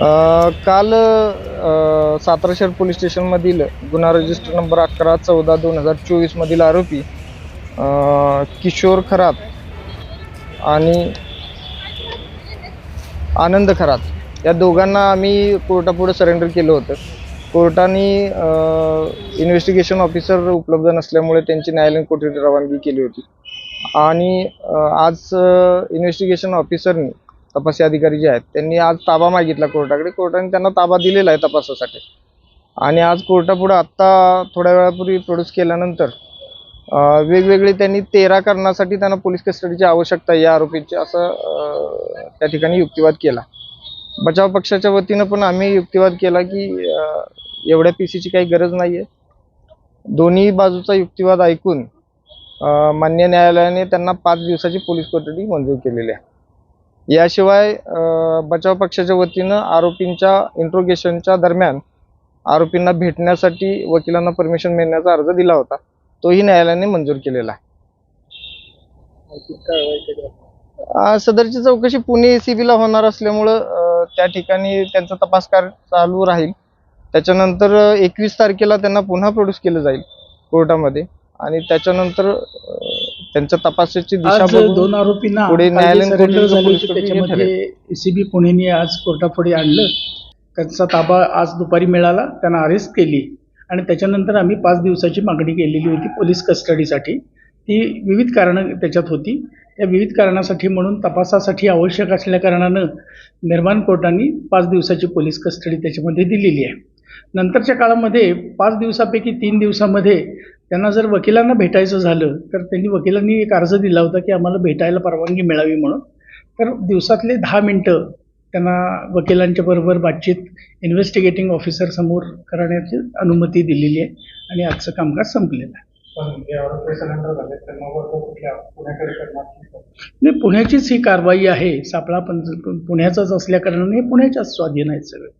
काल सातारा शहर पोलीस स्टेशनमधील गुन्हा रजिस्टर नंबर अकरा चौदा दोन हजार चोवीसमधील आरोपी किशोर खरात आणि आनंद खरात. या दोघांना आम्ही कोर्टापुढे सरेंडर केलं होतं. कोर्टाने इन्व्हेस्टिगेशन ऑफिसर उपलब्ध नसल्यामुळे त्यांची न्यायालयीन कोठडी रवानगी केली होती. आणि आज इन्व्हेस्टिगेशन ऑफिसरनी तपासी अधिकारी जे आहेत त्यांनी आज ताबा मागितला कोर्टाकडे. कोर्टाने त्यांना ताबा दिलेला आहे तपासासाठी. आणि आज कोर्टापुढं आत्ता थोड्या वेळापूर्वी प्रोड्यूस केल्यानंतर वेगवेगळे त्यांनी तेरा कारणासाठी त्यांना पोलीस कस्टडीची आवश्यकता या आरोपीची असं त्या ठिकाणी युक्तिवाद केला. बचाव पक्षाच्या वतीनं पण आम्ही युक्तिवाद केला की एवढ्या पी सीची काही गरज नाही आहे दोन्ही बाजूचा युक्तिवाद ऐकून मान्य न्यायालयाने त्यांना पाच दिवसाची पोलीस कोठडी मंजूर केलेली आहे. याशिवाय बचाव पक्षाच्या वतीनं आरोपींच्या इंट्रोगेशनच्या दरम्यान आरोपींना भेटण्यासाठी वकिलांना परमिशन मिळण्याचा अर्ज दिला होता. तोही न्यायालयाने मंजूर केलेला आहे. सदरची चौकशी पुणे एसीबीला होणार असल्यामुळं त्या ठिकाणी त्यांचा तपास चालू राहील. त्याच्यानंतर एकवीस तारखेला त्यांना पुन्हा प्रोड्यूस केलं जाईल कोर्टामध्ये. आणि त्याच्यानंतर त्यांच्या तपासाची दिशा आज दोन आरोपींना पुढे न्यायालयीन झाले होते, त्याच्यामध्ये एसीबी पुणेने आज कोर्टापुढे आणलं. त्यांचा ताबा आज दुपारी मिळाला त्यांना अरेस्ट केली आणि त्याच्यानंतर आम्ही पाच दिवसाची मागणी केलेली होती पोलीस कस्टडीसाठी. ती विविध कारणं त्याच्यात होती. या विविध कारणासाठी म्हणून तपासासाठी आवश्यक असल्या कारणानं निर्माण कोर्टाने पाच दिवसाची पोलीस कस्टडी त्याच्यामध्ये दिलेली आहे. नंतरच्या काळामध्ये पाच दिवसापैकी तीन दिवसामध्ये त्यांना जर वकिलांना भेटायचं झालं तर त्यांनी वकिलांनी एक अर्ज दिला होता की आम्हाला भेटायला परवानगी मिळावी म्हणून. तर दिवसातले दहा मिनटं त्यांना वकिलांच्या बरोबर बातचीत इन्व्हेस्टिगेटिंग ऑफिसर समोर करण्याची अनुमती दिलेली आहे आणि आजचं कामकाज संपलेलं आहे. नाही? पुण्याचीच ही कारवाई आहे. सापळा पण पुण्याचाच असल्या कारणाने हे पुण्याच्याच स्वाधीन आहेत सगळे.